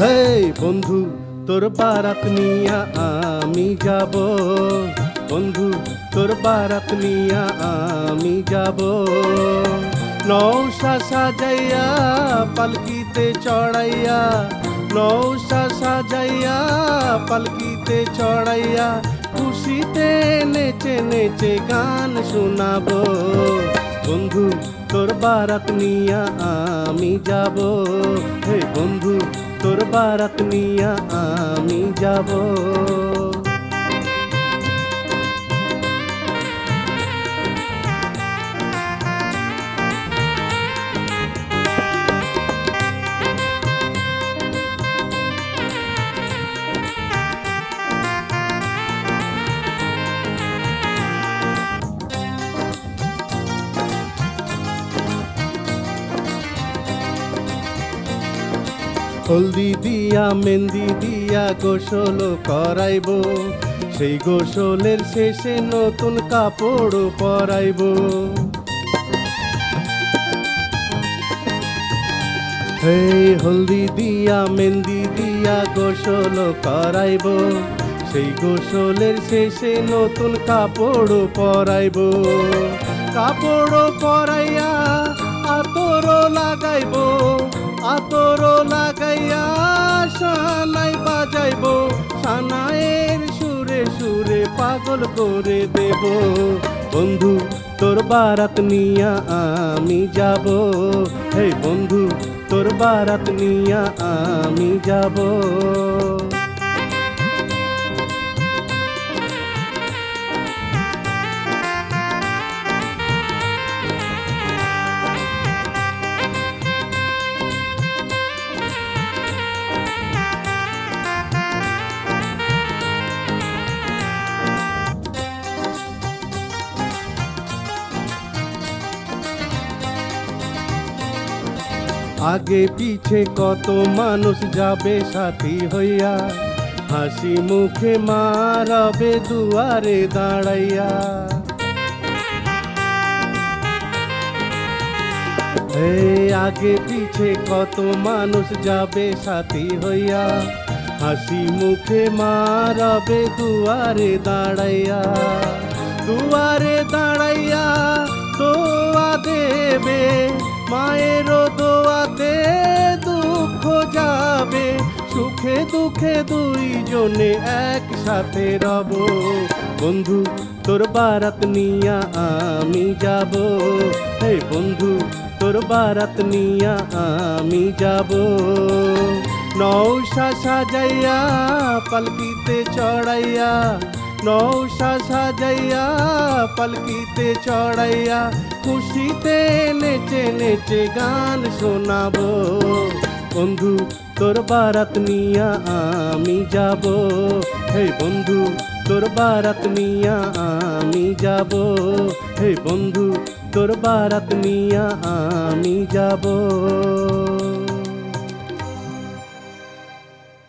হেই বন্ধু, তোর বারাত নিয়া আমি যাব। বন্ধু, তোর বারাত নিয়া আমি যাব। নৌসা সাজাইয়া, পালকিতে চড়াইয়া, নৌসা সাজাইয়া, পালকিতে চড়াইয়া খুশিতে নেচে নেচে গান শোনাবো। বন্ধু, তোর বারাত নিয়া আমি যাব। হে বন্ধু, তোর বারাত নিয়া আমি যাব। হলদি দিয়া মেহেন্দি দিয়া গোসল করাইব। সেই গোসলের শেষে নতুন কাপড় পরাইব। হেই হলদি দিয়া মেহেন্দি দিয়া গোসল করাইব। সেই গোসলের শেষে নতুন কাপড় পরাইব। কাপড় পরাইয়া আতর লাগাইব। আতর লাগাইয়া সানাই বাজাইব সানায়ের সুরে সুরে পাগল করে দেব। বন্ধু, তোর বারাত নিয়া আমি যাব। হে বন্ধু, তোর বারাত নিয়া আমি যাব। আগে পিছে কত মানুষ যাবে সাথী হইয়া? হাসি মুখে মারাবে দুয়ারে দাঁড়াইয়া। আগে পিছে কত মানুষ যাবে সাথী হইয়া? হাসি মুখে মারাবে দুয়ারে দাঁড়াইয়া। সুখে দুঃখে দুইজনে একসাথে রব। বন্ধু, তোর বারাত নিয়া আমি যাব। হে বন্ধু, তোর বারাত নিয়া আমি যাব। নৌসা সাজাইয়া, পালকিতে চড়াইয়া নৌসা সাজাইয়া, পালকিতে চড়াইয়া, খুশিতে নেচে নেচে গান শোনাবো। বন্ধু, তোর বারাত নিয়া আমি যাব। হে বন্ধু, তোর বারাত নিয়া আমি যাব। হে বন্ধু, তোর বারাত নিয়া আমি যাব।